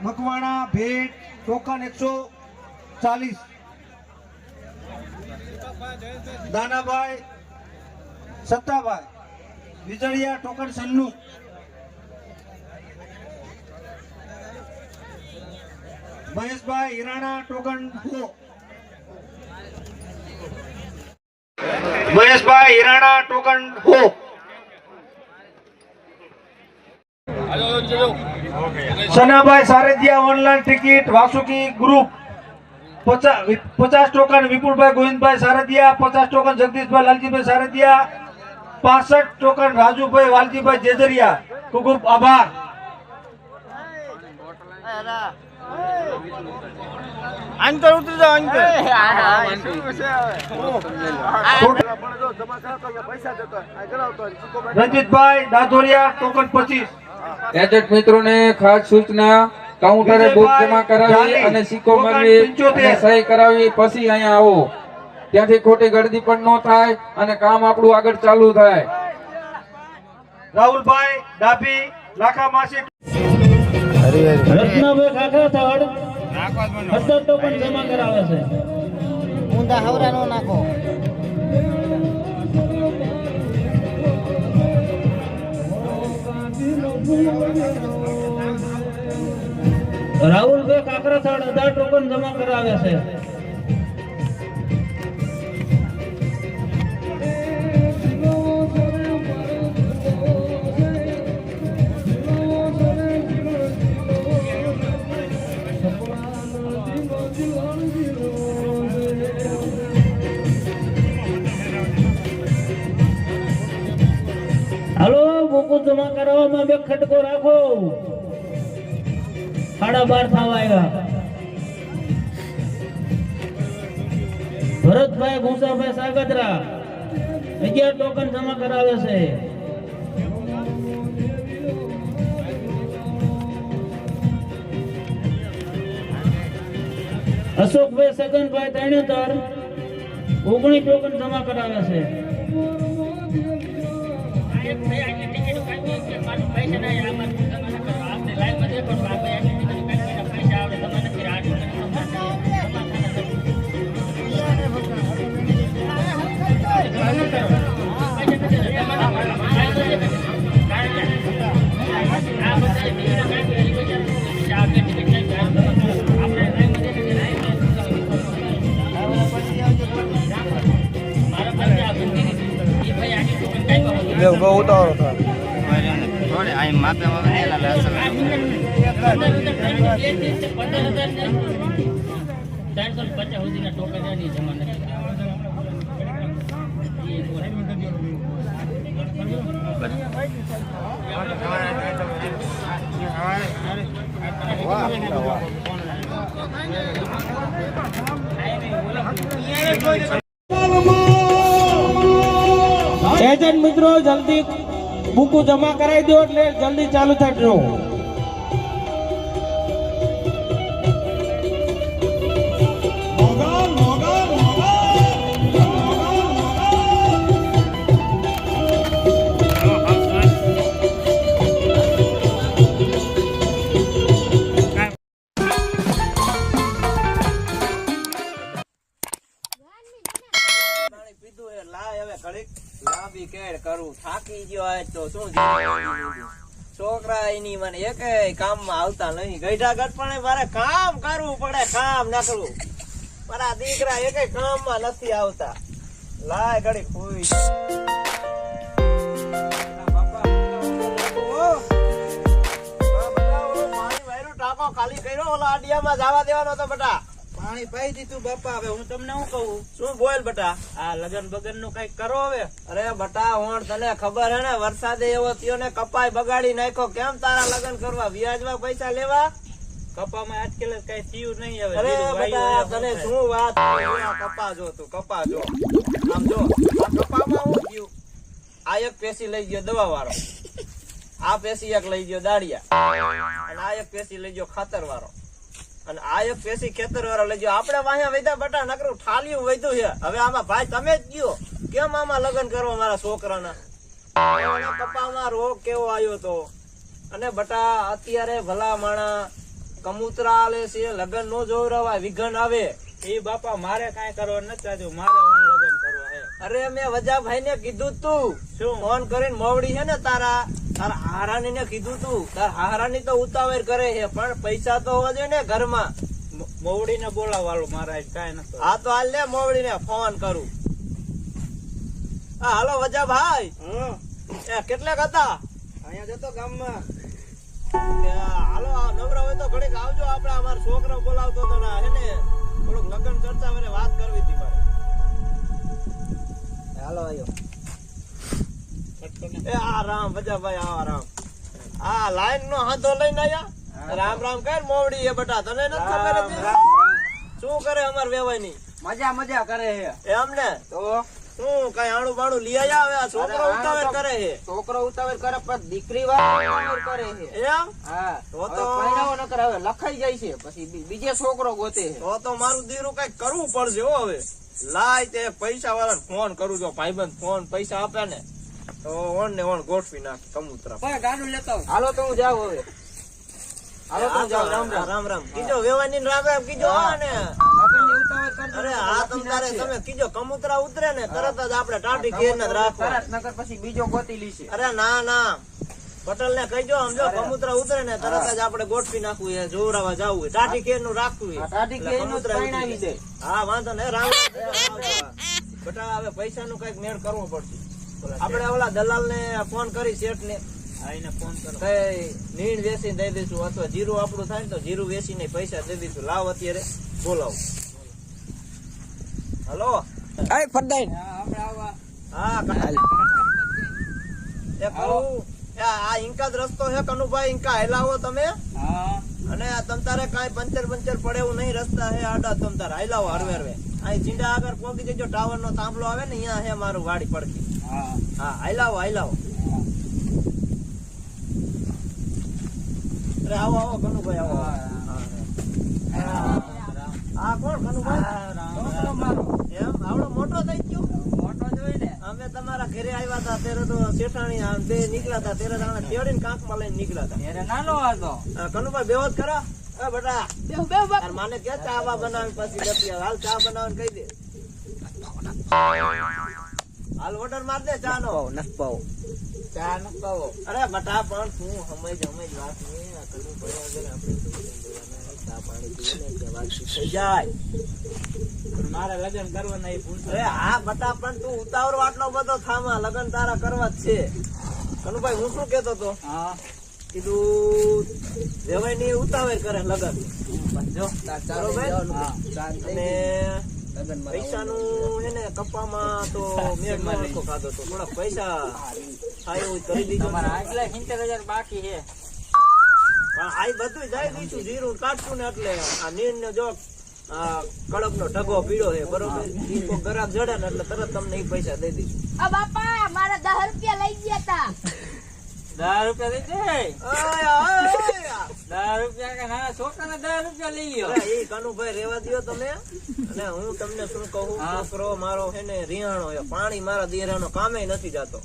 મકવાણા ભેટ, ટોકન એકસો ચાલીસ. દાનાભાઈ, સત્તાભાઈ, વિજળિયા ટોકન સન્નું મહેશભાઈ હિરાણા ટોકન મહેશભાઈ હિરાણા ટોકન હો Sanabhai Sarathiya online ticket Vasuki group પચાસ ટોકન વિપુલભાઈ ગોવિંદભાઈ સારદિયા પચાસ ટોકન જગદીશભાઈ લાલજીભાઈ સારથિયા પાસઠ ટોકન રાજુભાઈ વાલજીભાઈ જેજરિયા. ખૂબ ખૂબ આભાર. આંતર ઉતરી આંતર રંજીતભાઈ દાધોરિયા ટોકન પચીસ. એજન્ટ મિત્રોને ખાસ સૂચના કાઉન્ટરે બુક જમા કરાવી અને સિક્કો મારવી અને સહી કરાવી પછી અહીંયા આવો. ત્યાંથી ખોટી ગળદી પણ ન થાય અને કામ આપણું આગળ ચાલુ થાય. રાહુલભાઈ ડાભી લાખા માસી રત્નાભાઈ કાકા થડ સત્તર પણ જમા કરાવે છે. ઊંધા હવરા નો નાખો. રાહુલભાઈ કાકરા થડ અઢાર ટોકન જમા કરાવે છે. જમા કરાવવામાં બે ખટકો રાખો. સાડા બાર થવા ભરતભાઈ, ભૂસાભાઈ સાગતરા અગિયાર ટોકન જમા કરાવે છે. અશોકભાઈ સગનભાઈ ત્રણેતર ઓગણીસ ટોકન જમા કરાવે છે. બહુ ઉતાવળો થાય સુધીના ટોકન એની જમા નથી એજન્ટ મિત્રો જલ્દી બુકો જમા કરાવી દો એટલે જલ્દી ચાલુ થાય ડ્રો. છોકરા એની મને એકેય કામમાં આવતા નહીં. ગઈઢા ગટપણે મારે કામ કરવું પડે, કામ નકરું. મારા દીકરા એકેય કામમાં નથી આવતા. લાય ઘડી હુઈ ટાંકો ખાલી કર્યો, ઓલા આડિયામાં જવા દેવાનો તો બટા. પાણી પાઈ દીધું બાપા. હવે હું તમને શું કહું? શું બોલ બટા? આ લગન બગનનું કંઈક કરો હવે. અરે બટા હોણ તને ખબર હે ને વરસાદે એવો થયો ને કપાય બગાડી નાખ્યો. કેમ તારા લગન કરવા? વ્યાજમાં પૈસા લેવા? કપામાં આજકાલ કઈ થયું નહીં હવે. અરે બીજું તને શું વાત કપા જો તું કપા જો. આમ જો આ કપામાં શું થયું? આ એક પેસી લઈ ગયો દવા વાળો આ પેસી એક લઈ ગયો દાડિયા. અને આ એક પેસી લઈ ગયો ખાતર વાળો અને આ એક પેસી ખેતર વાળા લેજો આપણે વાહ્યા વૈદા બટા નકરું ઠાલ્યું વૈધું છે. હવે આમાં ભાઈ તમે જ ગયો. કેમ આમાં લગ્ન કરવા મારા છોકરાના? પપ્પામાં રોગ કેવો આવ્યો તો? અને બટા અત્યારે ભલા માણા કમૂતરા આલે છે લગ્ન નો જોવરાવાય વિઘન આવે. એ બાપા મારે કાઈ કરવા નથી ચાહતું મારે લગ્ન કરવા હે અરે મેં વજાભાઈ ને કીધું તું. શું? ફોન કરીને મોવડી છે ને તારા? તારા હારાની ને કીધું તું. તાર હારાની તો ઉતાવળ કરે છે પણ પૈસા તો હોવા જોઈએ ને ઘરમાં. મોવડી ને બોલાવાલો મારા કઈ નથી હા તો હાલ લે મોવડી ને ફોન કરું. હા હાલો વજા ભાઈ કેટલાક હતા? અહીંયા જતો ગામમાં. હાલો આ નવરા હોય તો ઘડીક આવજો આપણે. અમારા છોકરો બોલાવતો હતો ને હે ને? થોડુંક લગ્ન ચર્ચા મને વાત કરવી હતી મારે. હાલો આયો. એ આ રામ વજાભાઈ આ રામ. આ લાઈન નો હાથો લઈને આયા? રામ રામ કર મોવડી એ બટા. તને નથી ખબર શું કરે અમાર વેવાયની મજા મજા કરે હે. એમ ને તો? શું કઈ આણું બાણું લઈ આયા હવે? આ છોકરો ઉતાવળ કરે છે છોકરો ઉતાવળ કરે પણ દીકરી વાળા કરે છે એમ? હા. તો હવે લખાઈ જાય છે. પછી બીજે છોકરો ગોતે છે તો તો મારું દીરું કઈ કરવું પડશે હો હવે. લાય તે પૈસા વાળા ફોન કરું જો ભાઈબંધ ફોન પૈસા આપે ને. તો ઓણ ને ઓણ ગોઠવી નાખ કમૂતરા ગાડું લેતો હાલો તો હું જાવ હવે. હાલો તો જાવ રામ રામ રામ રામ. કીજો વેવાની રામ રામ કીજો ને કરજો. અરે હા તમ તારે તમે કીજો કમુતરા ઉતરે ને તરત જ આપણે ટાટી ઘેર ને જ રાખવા. તરત નકર પછી બીજો ગોતી લીશે અરે ના ના. પટેલ ને કહીજો સમજો કમુતરા ઉતરે ને તરત જ આપણે ગોઠવી નાખવું એ જોવરાવા જવું હોય ટાટી ઘેરનું રાખવું ટાટી પરણાવી દે. હા વાંધો ને રામ રામ. રામ રામ. બેટા હવે પૈસા નું કંઈક મેળ કરવો પડશે. આપણે ઓલા દલાલ ને ફોન કરી શેઠ ને ફોન કરો. કઈ નીણ વેસી દઈ દઈશું અથવા જીરું આપણું થાય ને તો જીરું વેસીને પૈસા દઈ દઈશું. લાવ અત્યારે બોલાવો. હલો? અરે ફરદાઈ. હા એ કહું એ આ ઇન્કા જ રસ્તો છે કનુભાઈ? ઇન્કા હેલાવો તમે? અને આ તમ તારે કાંઈ પંચર પંચર પડે એવું નહીં રસ્તા હે આડા તમ તારે હાલાવો હરવે હરવે અહીં ચીંડા આગળ પહોંચી જજો ટાવર નો થાંભલો આવે ને અહીંયા હે મારું વાડી પડખી. હા. હા હાલાવો હાલાવો અરે આવો આવો કનુભાઈ આવો હા કોણ કનુભાઈ? એમ? આવડો મોટો થઈ ગયો? મોટો જોઈ ને અમે તમારા ઘરે આવ્યા હતા ત્યારે તો શેઠાણી આમ બે નીકળ્યા હતા ત્યારે તો આને તેડીને કાંકમાં લઈને નીકળ્યા હતા. નાનો હતો કનુભાઈ કરો. એ બેટા. તાર માને કે ચા બનાવી પછી જતી હાલ ચા બનાવવાનું કહી દે. હાલ ઓર્ડર માર દે ચા નો ચા ન અરે બટા પણ તું સમજ સમજ વાત ને આ કનુભાઈ વગર આપણે ચા પાણી પીએ ને વાત થઈ જાય. મારે લગ્ન કરવાના એ પૂછો અરે હા બટા પણ તું ઉતાવળ આટલો બધો થામા લગન તારા કરવા જ છે. કનુભાઈ હું શું કેતો તો હા. કીધું દેવાયની ઉતાવળ કરે લગન. જો અને પૈસા નું હે ને કપ્પામાં તો મેં નહોતો ખાધો તો થોડા પૈસા થાય એવું કરી દીધું તમારા સિત્તેર હજાર બાકી છે. પણ આ બધું જાય દીધું જીરું કાઢશું ને એટલે આ નીણ ને જો કડક નો ઢગો પીળો છે બરોબર? ઈ કોક ગરાક જડે ને એટલે તરત તમને એ પૈસા દઈ દઈશું. બાપા મારા દસ રૂપિયા લઈ ગયા તા. દસ રૂપિયા ઓય. દસ રૂપિયા કે નાના છોકરાને દસ રૂપિયા લઈ ગયો? એ કનુભાઈ રેવા દો તમે. અને હું તમને શું કહું. છોકરો મારો હે ને રિયાણો પાણી મારા દિયરાનો કામે નથી જાતો.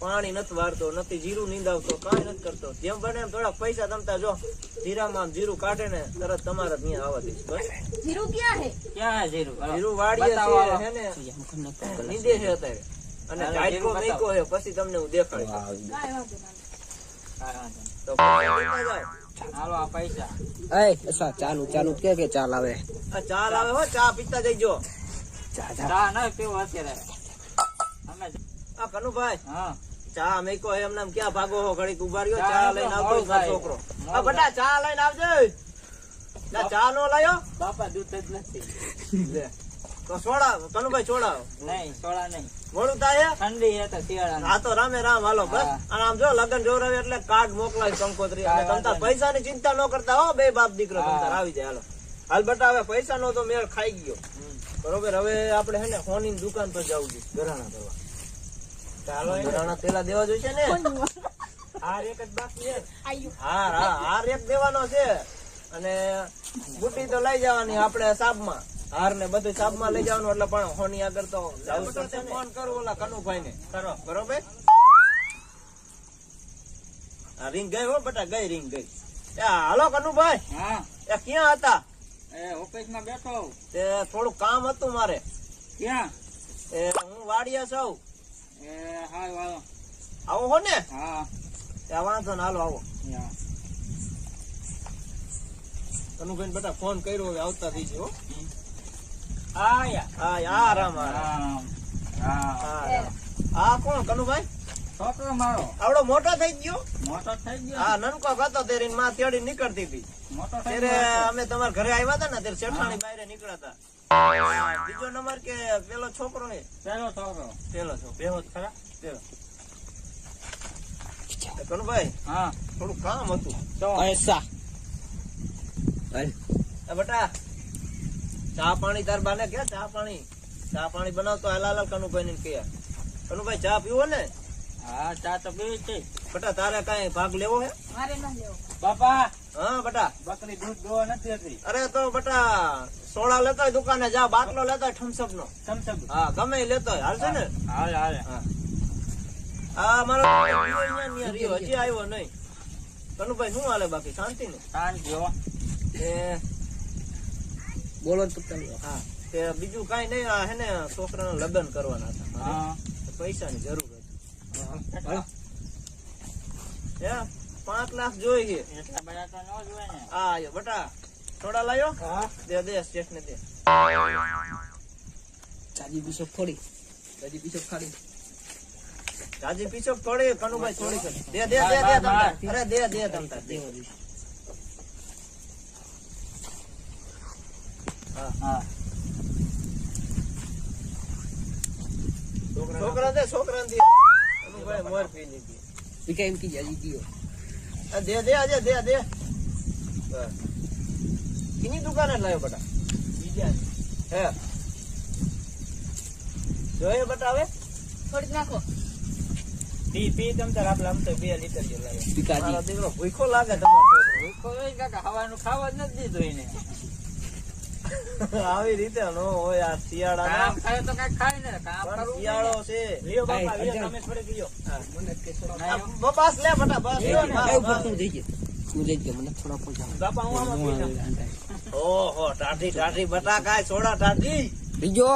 પાણી નથી વાળતો નથી જીરું નીંદાવતો કાંઈ નથી કરતો. જેમ બને એમ થોડા પૈસા તમતા જો જીરામાં જીરું કાઢે ને તરત તમારા ત્યાં આવવા દઈશ. બસ. જીરું ક્યાં હે ક્યાં જીરું? જીરું વાડીએ છે હે ને? નીંદે છે અત્યારે. અને હાલો, મેકો હે પછી તમને હું દેખાડીશ હાલો ચા ચા પીતા જઈજો ચા ન પીવો અત્યારે અમે આ કનુભાઈ હા ચા મેકો એમ નામ ક્યાં ભાગો ઘડીક ઊભા રહ્યો ચા ચા લઈને આવતો ચા લઈને આવજે ચા નો લાયો બાપા દૂધ જ નથી તો છોડાવ કનુભાઈ છોડાવ નહીં સોડા નહીં મોડું થાય? ઠંડી હે તો શિયાળાની. હા તો રામે રામ હાલો બસ. અને આમ જો લગન જોરાવે એટલે કાર્ડ મોકલાવી કંકોત્રી અને હા, તમતાર પૈસાની ચિંતા ન કરતા હો બે બાપ દીકરો તમતા આવી જાય હાલો. હાલ બટા હવે પૈસા નો તો મેળ ખાઈ ગયો. બરોબર હવે આપણે હે ને હોની ની દુકાન પર જવું છે ગરાણા કરવા. ચાલો ગરાણા પેલા દેવા જોઈશે ને? હાર એક જ બાકી છે. હાર હા હાર એક દેવાનો છે. અને બુટી તો લઈ જવાની આપણે સાબમાં હાર ને બધું સાબમાં લઈ જવાનું એટલે પણ હોની આગળ તો જવું પડશે ફોન કરું ઓલા કનુભાઈ ને કરો. બરોબર? આ ring ગઈ હો બટા ગઈ રીંગ ગઈ. એ હાલો કનુભાઈ. હા. એ ક્યાં હતા? એ ઓફિસમાં બેઠો તે થોડું કામ હતું મારે. ક્યાં? એ હું વાડિયા છું. એ હા વાળો આવો હો ને? હા. ત્યાં વાંધો ને હાલો આવો. કનુભાઈ બેટા ફોન કર્યો હવે આવતા થઈ છે હો હા આરામ આરામ. કોણ કનુભાઈ? છોકરો મારો. આવડો મોટો થઈ ગયો? મોટો થઈ ગયો. હા નનકો હતો તેરી માં તેડી નીકળતી હતી. મોટો ત્યારે અમે તમારા ઘરે આવ્યા હતા ને ત્યારે શેઠાણી બાયરે નીકળ્યા હતા. બીજો નંબર કે પેલો છોકરો ને પેલો છોકરો. પેલો છો બેહો ખરા. પેલો કનુભાઈ હા. થોડું કામ હતું. તો. એ બટા. ચા પાણી તાર બાને કે ચા પાણી? ચા પાણી બનાવતો હાલ હાલ કનુભાઈ ને કે કનુભાઈ ચા પીવો ને? હા ચા તો પીવી છે. બટા તારે કઈ ભાગ લેવો હે? મારે ન લેવો. બાપા! હા બટા. બકરી દૂધ દો નથી હતી અરે તો બટા સોડા લેતો હોય દુકાને જા બાટલો લેતો હોય થમ્સઅપ નો. સમસમ હા ગમે લેતો હોય. હાલશે ને? હાલે હાલે. હા. મારો અહીંયા રિયો હજી આવ્યો નહીં. કનુભાઈ શું હાલે બાકી? શાંતિ ને શાંતિ હો. એ બોલો તો હા તે બીજું કઈ નહીં આ હે ને છોકરાના લગ્ન કરવાના હતા. હા. પૈસાની જરૂર હતી. હા પાંચ લાખ જોઈએ એટલા બધા તો ન જોઈએ ને. હા આયો બટા થોડા લાયો? દે દે શેઠ ને દે ચાજી પીછો થોડી કનુભાઈ થોડી કરી. દે દે દે દે તમતાર. અરે દે દે તમતાર, દે. હા છોકરા દે છોકરા દે. કનુભાઈ મોર પી લીધી આ દે દે આજે દે દે. કિની દુકાને લાવ્યો બટા. બીજા હે. જોયે બટા હવે? થોડીક નાખો. પી પી તમ તાર આપણે આમ તો બે લીટર લાગે મારો દીકરો ભૂખો લાગે તમારો ભૂખો હોય કાકા ખાવાનું ખાવા જ નથી દીધું એને. આવી રીતે નો હોય આ શિયાળા કામ ખાય તો કઈ ખાય ને કામ કરું શિયાળો છે. લ્યો બાપા લ્યો તમે થોડી મને આ બસ લે બટા બસ લ્યો ને. હા, બસ. બાપા હું આમાં ઓહો ટાઢી ટાઢી બટા કાય સોડા ટાઢી. બીજો?